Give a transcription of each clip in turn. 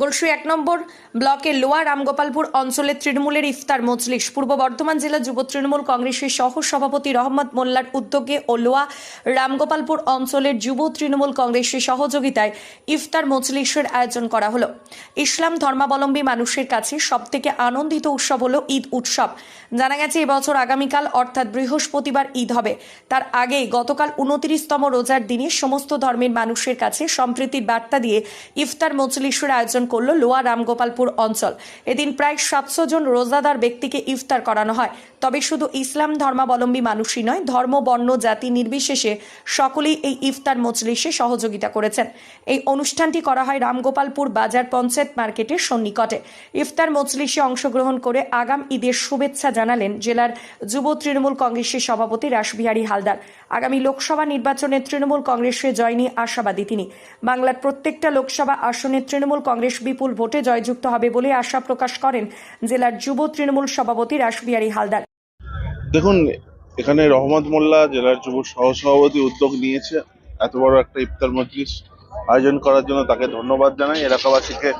গলসি এক নম্বর ব্লকের লোয়া রামগোপালপুর অঞ্চলের তৃণমূলের ইফতার মজলিস। পূর্ব বর্ধমান জেলা যুব তৃণমূল কংগ্রেসের সহ সভাপতি রহমত মোল্লার উদ্যোগে ও লোয়া রামগোপালপুর অঞ্চলের যুব তৃণমূল কংগ্রেসের সহযোগিতায় ইফতার মজলিসের আয়োজন করা হলো। ইসলাম ধর্মাবলম্বী মানুষের কাছে সবথেকে আনন্দিত উৎসব হলো ঈদ উৎসব। জানা গেছে, এবছর আগামীকাল, অর্থাৎ বৃহস্পতিবার ঈদ হবে। তার আগেই গতকাল উনত্রিশতম রোজার দিনে সমস্ত ধর্মের মানুষের কাছে সম্প্রীতির বার্তা দিয়ে ইফতার মজলিসের আয়োজন করল লোয়া রামগোপালপুর অঞ্চল। এদিন প্রায় সাতশো জন রোজাদার ব্যক্তিকে ইফতার করানো হয়। তবে শুধু ইসলাম ধর্মাবলম্বী মানুষই নয়, ধর্ম, বর্ণ, জাতি নির্বিশেষে সকলেই এই ইফতার মজলিসে সহযোগিতা করেছেন। এই অনুষ্ঠানটি করা হয় রামগোপালপুর বাজার পঞ্চায়েত মার্কেটের সন্নিকটে। ইফতার মজলিসে অংশগ্রহণ করে আগাম ঈদের শুভেচ্ছা জানালেন জেলার যুব তৃণমূল কংগ্রেসের সভাপতি রাসবিহারী হালদার। আগামী লোকসভা নির্বাচনে তৃণমূল কংগ্রেসে জয় নিয়ে আশাবাদী তিনি। বাংলার প্রত্যেকটা লোকসভা আসনে তৃণমূল কংগ্রেস বিপুল ভোটে জয়যুক্ত হবে বলে আশা প্রকাশ করেন জেলার যুব তৃণমূল সভাপতি রাসবিহারী হালদার। দেখুন এখানে রহমত মোল্লা জেলার যুব সহসভাপতি উদ্যোগ নিয়েছে। এত বড় একটা ইফতার মজলিস আয়োজন করার জন্য তাকে ধন্যবাদ জানাই। এলাকাবাসীকে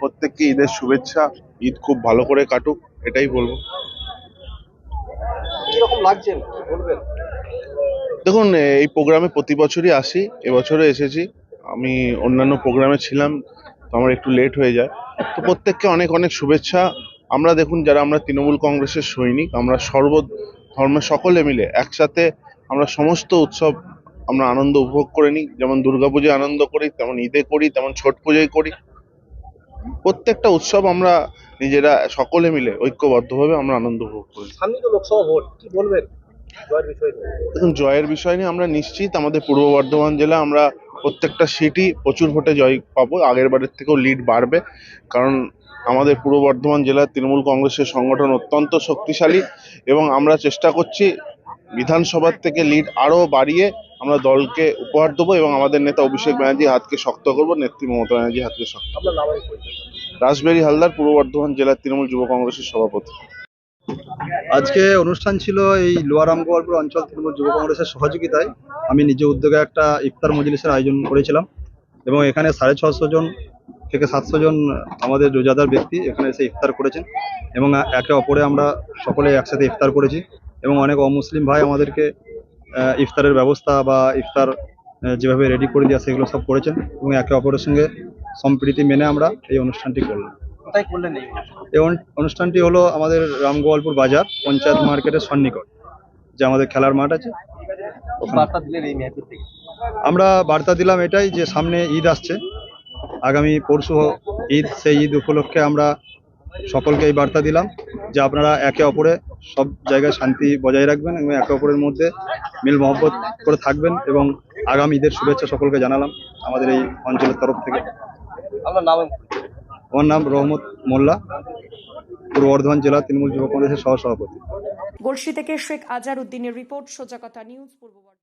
প্রত্যেককে ঈদের শুভেচ্ছা ঈদ খুব ভালো করে কাটুক এটাই বলব। কীরকম লাগছে? কি বলবেন। দেখুন এই প্রোগ্রামে প্রতি বছরই আসি এবছরও এসেছি। আমি অন্যান্য প্রোগ্রামে ছিলাম তো আমার একটু লেট হয়ে যায়। তো প্রত্যেককে অনেক অনেক শুভেচ্ছা। আমরা দেখুন যারা আমরা তৃণমূল কংগ্রেসের সৈনিক আমরা সর্ব ধর্মের সকলে মিলে একসাথে আমরা সমস্ত উৎসব আমরা আনন্দ উপভোগ করে নিই। যেমন দুর্গাপুজোয় আনন্দ করি তেমন ঈদে করি তেমন ছট পুজোয় করি। প্রত্যেকটা উৎসব আমরা নিজেরা সকলে মিলে ঐক্যবদ্ধভাবে আমরা আনন্দ উপভোগ করি। সামনে তো লোকসভা ভোট কি বলবেন জয়ের বিষয় নিয়ে দেখুন জয়ের বিষয় নিয়ে আমরা নিশ্চিত আমাদের পূর্ব বর্ধমান জেলা আমরা প্রত্যেকটা সিটই প্রচুর ভোটে জয় পাবো। আগের বারের থেকেও লিড বাড়বে। কারণ আমাদের পূর্ব বর্ধমান জেলার তৃণমূল কংগ্রেসের সংগঠন অত্যন্ত শক্তিশালী এবং আমরা চেষ্টা করছি বিধানসভার থেকে লিড আরও বাড়িয়ে আমরা দলকে উপহার দেবো এবং আমাদের নেতা অভিষেক ব্যানার্জি হাতকে শক্ত করব, নেত্রী মমতা ব্যানার্জি হাতকে শক্ত রাসবেরি হালদার, পূর্ব বর্ধমান জেলার তৃণমূল যুব কংগ্রেসের সভাপতি। আজকে অনুষ্ঠান ছিল এই লোয়ার রামগোপালপুর অঞ্চল তৃণমূল যুব কংগ্রেসের সহযোগিতায়। আমি নিজে উদ্যোগে একটা ইফতার মজলিসের আয়োজন করেছিলাম এবং এখানে সাড়ে ছশো জন থেকে সাতশো জন আমাদের রোজাদার ব্যক্তি এখানে এসে ইফতার করেছেন এবং একে অপরে আমরা সকলে একসাথে ইফতার করেছি এবং অনেক অমুসলিম ভাই আমাদেরকে ইফতারের ব্যবস্থা বা ইফতার যেভাবে রেডি করে দেওয়া সেগুলো সব করেছেন এবং একে অপরের সঙ্গে সম্প্রীতি মেনে আমরা এই অনুষ্ঠানটি করলাম। কোথায় করলেন এই এই অনুষ্ঠানটি হলো আমাদের রামগোপালপুর বাজার পঞ্চায়েত মার্কেটের সন্নিকট যে আমাদের খেলার মাঠ আছে। আমরা বার্তা দিলাম এটাই যে সামনে ঈদ আসছে। আগামী পরশু ঈদ সেই ঈদ উপলক্ষে আমরা সকলকে এই বার্তা দিলাম যে আপনারা একে অপরে সব জায়গায় শান্তি বজায় রাখবেন এবং একে অপরের মধ্যে মিল মহব্বত করে থাকবেন এবং আগামী ঈদের শুভেচ্ছা সকলকে জানালাম আমাদের এই অঞ্চলের তরফ থেকে। আপনার নাম। আমার নাম রহমত মোল্লা, পূর্ব বর্ধমান জেলা তৃণমূল যুব কংগ্রেসের সহ সভাপতি গলসি থেকে শেখ আজার উদ্দিনের রিপোর্ট, সোজা কথা নিউজ, পূর্ব।